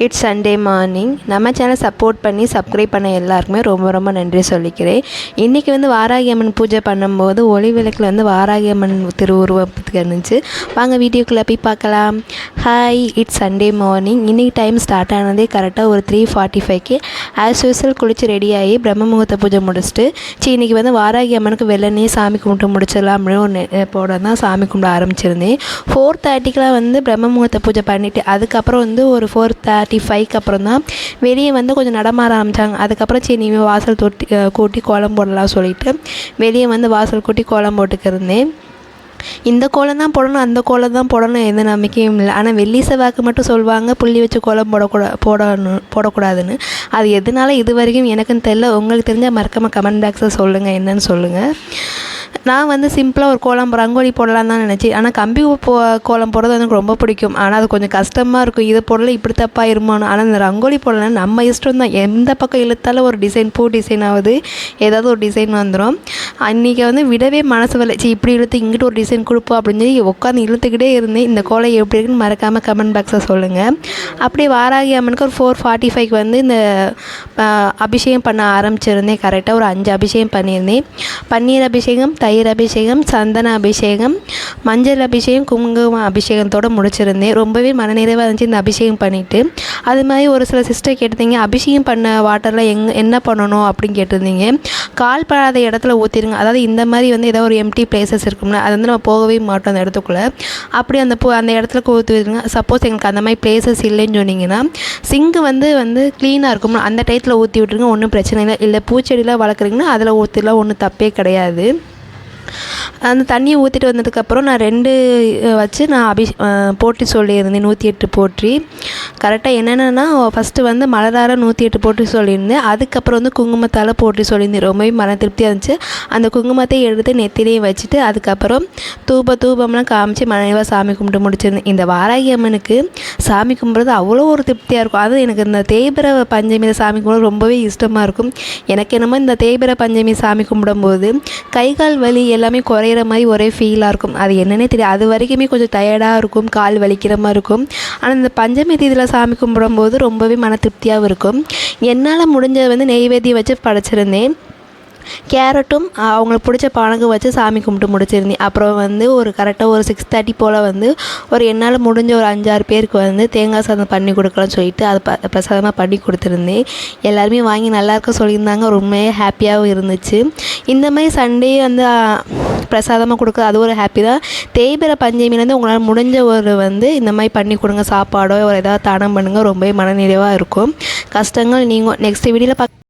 It's Sunday morning நம்ம channel support பண்ணி subscribe பண்ண எல்லாருக்குமே ரொம்ப ரொம்ப நன்றி சொல்லிக்கிறேன். இன்றைக்கி வந்து வாராகி அம்மன் பூஜை பண்ணும்போது ஒளி விளக்கில் வந்து வாராகி அம்மன் திருவுருவத்துக்கு இருந்துச்சு வாங்க வீடியோக்குள்ளே போய் பார்க்கலாம். ஹாய் இட்ஸ் சண்டே மார்னிங் இன்றைக்கி டைம் ஸ்டார்ட் ஆனதே கரெக்டாக ஒரு த்ரீ ஃபார்ட்டி ஃபைவ்க்கு ஆஸ் யூஸ்வல் குளிச்சு ரெடியாகி பிரம்ம முகூர்த்த பூஜை முடிச்சுட்டு சரி இன்றைக்கி வந்து வாராகி அம்மனுக்கு வெள்ளனே சாமி கும்பிட்டு முடிச்சிடலாம் அப்படின்னு ஒரு நெ- போட தான் சாமி கும்பிட ஆரம்பிச்சிருந்தேன். ஃபோர் தேர்ட்டிக்கெலாம் வந்து பிரம்ம முகூர்த்த பூஜை பண்ணிவிட்டு அதுக்கப்புறம் வந்து ஒரு ஃபோர் தேர்ட்டி ஃபைவ்க்கு அப்புறம் தான் வெளியே வந்து கொஞ்சம் நடமாற ஆரம்பித்தாங்க அதுக்கப்புறம் சரி நீ வாசல் தொட்டி கூட்டி கோலம் போடலாம் சொல்லிட்டு வெளியே வந்து வாசல் கூட்டி கோலம் போட்டுக்கிருந்தேன் இந்த கோலம் தான் போடணும் அந்த கோலம் தான் போடணும் எந்த நம்பிக்கையும் இல்லை. ஆனால் வெள்ளி செவ்வாய்க்கு மட்டும் சொல்லுவாங்க புள்ளி வச்சு கோலம் போடக்கூடா போடணும் போடக்கூடாதுன்னு. அது எதனால இது வரைக்கும் எனக்குன்னு தெரில உங்களுக்கு தெரிஞ்சால் மறக்காமல் கமெண்ட் பாக்ஸில் சொல்லுங்கள் என்னன்னு சொல்லுங்கள் நான் வந்து சிம்பிளாக ஒரு கோலம் ரங்கோலி போடலாம் தான் நினச்சேன். ஆனால் கம்பி போ கோலம் போடுறது எனக்கு ரொம்ப பிடிக்கும். ஆனால் அது கொஞ்சம் கஷ்டமாக இருக்கும். இதை போடல இப்படி தப்பாக இருமானும் ஆனால் இந்த ரங்கோலி போடலாம் நம்ம இஷ்டம் தான். எந்த பக்கம் இழுத்தாலும் ஒரு டிசைன் பூ டிசைன் ஆகுது ஏதாவது ஒரு டிசைன் வந்துடும் அன்றைக்கி வந்து விடவே மனசு வரல. இப்படி இழுத்து இங்கிட்டு ஒரு டிசைன் கொடுப்போம் அப்படின்னு சொல்லி உட்காந்து இழுத்துக்கிட்டே இருந்தேன். இந்த கோலம் எப்படி இருக்குன்னு மறக்காமல் கமெண்ட் பாக்ஸை சொல்லுங்கள் அப்படியே வாராகி அம்மனுக்கு ஒரு ஃபோர் ஃபார்ட்டி ஃபைவ்க்கு வந்து இந்த அபிஷேகம் பண்ண ஆரம்பிச்சிருந்தேன். கரெக்டாக ஒரு அஞ்சு அபிஷேகம் பண்ணியிருந்தேன். பன்னீர் அபிஷேகம் தயிர் அபிஷேகம் சந்தன அபிஷேகம் மஞ்சள் அபிஷேகம் குங்கும அபிஷேகத்தோடு முடிச்சிருந்தேன். ரொம்பவே மனநிறைவாக இருந்துச்சு இந்த அபிஷேகம் பண்ணிவிட்டு அது மாதிரி ஒரு சில சிஸ்டர் கேட்டிருந்தீங்க அபிஷேகம் பண்ண வாட்டரில் எங் என்ன பண்ணணும்? அப்படின்னு கேட்டிருந்தீங்க. கால் படாத இடத்துல ஊற்றிருங்க அதாவது இந்த மாதிரி வந்து ஏதோ ஒரு எம்டி பிளேசஸ் இருக்கும்ல அது வந்து நம்ம போகவே மாட்டோம் அந்த இடத்துக்குள்ளே. அப்படி அந்த போ அந்த இடத்துல ஊற்றிடுங்க சப்போஸ் எங்களுக்கு அந்த மாதிரி பிளேசஸ் இல்லைன்னு சொன்னீங்கன்னா சிங்கு வந்து வந்து க்ளீனாக இருக்கும்ல அந்த டயத்தில் ஊற்றி விட்ருங்க ஒன்றும் பிரச்சனை இல்லை. இல்லை பூச்செடியெலாம் வளர்க்குறீங்கன்னா அதில் ஊற்றிலாம் ஒன்றும் தப்பே கிடையாது. அந்த தண்ணியை ஊற்றிட்டு வந்ததுக்கப்புறம் நான் ரெண்டு வச்சு நான் அபி போட்டி சொல்லியிருந்தேன் நூற்றி எட்டு போற்றி கரெக்டாக என்னென்னா ஃபஸ்ட்டு வந்து மலரார நூற்றி எட்டு போற்றி சொல்லியிருந்தேன். அதுக்கப்புறம் வந்து குங்குமத்தால் போட்டி சொல்லியிருந்தேன். ரொம்பவே மன திருப்தியாக இருந்துச்சு. அந்த குங்குமத்தை எடுத்து நெத்திலேயே வச்சுட்டு அதுக்கப்புறம் தூப தூபம்லாம் காமிச்சு மனைவாக சாமி கும்பிட்டு முடிச்சிருந்தேன். இந்த வாராகி அம்மனுக்கு சாமி கும்பிட்றது அவ்வளோ ஒரு திருப்தியாக இருக்கும். அது எனக்கு இந்த தேய்பிர பஞ்சமியில் சாமி கும்பிட ரொம்பவே இஷ்டமாக இருக்கும். எனக்கு என்னமோ இந்த தேய்பிர பஞ்சமி சாமி கும்பிடும்போது கை கால் வலி எல்லாமே குறையிற மாதிரி ஒரே ஃபீலாக இருக்கும். அது என்னன்னே தெரியாது. அது வரைக்குமே கொஞ்சம் டயர்டாக இருக்கும். கால் வலிக்கிற மாதிரி இருக்கும். ஆனால் இந்த பஞ்சமி தீதியில் சாமி கும்பிடும்போது ரொம்பவே மன திருப்தியாகவும் இருக்கும். என்னால் முடிஞ்சது வந்து நெய்வேத்தியம் வச்சு படைச்சிருந்தேன். கேரட்டும் அவங்களுக்கு பிடிச்ச பானகம் வச்சு சாமி கும்பிட்டு முடிச்சிருந்தேன். அப்புறம் வந்து ஒரு கரெக்டாக ஒரு சிக்ஸ் தேர்ட்டி போல் வந்து ஒரு என்னால் முடிஞ்ச ஒரு அஞ்சாறு பேருக்கு வந்து தேங்காய் சாதம் பண்ணி கொடுக்கலாம்னு சொல்லிட்டு அதை ப பிரசாதமாக பண்ணி கொடுத்துருந்தேன். எல்லாருமே வாங்கி நல்லா இருக்க சொல்லியிருந்தாங்க. ரொம்பவே ஹாப்பியாகவும் இருந்துச்சு. இந்த மாதிரி சண்டே வந்து பிரசாதமாக கொடுக்க அது ஒரு ஹாப்பி தான். தேய்பிர பஞ்சமிலேருந்து உங்களால் முடிஞ்ச ஒரு வந்து இந்த மாதிரி பண்ணி கொடுங்க. சாப்பாடோ ஒரு ஏதாவது தானம் பண்ணுங்கள் ரொம்பவே மனநிறைவாக இருக்கும். கஷ்டங்கள் நீங்கள் நெக்ஸ்ட் வீடியோவில் பார்க்க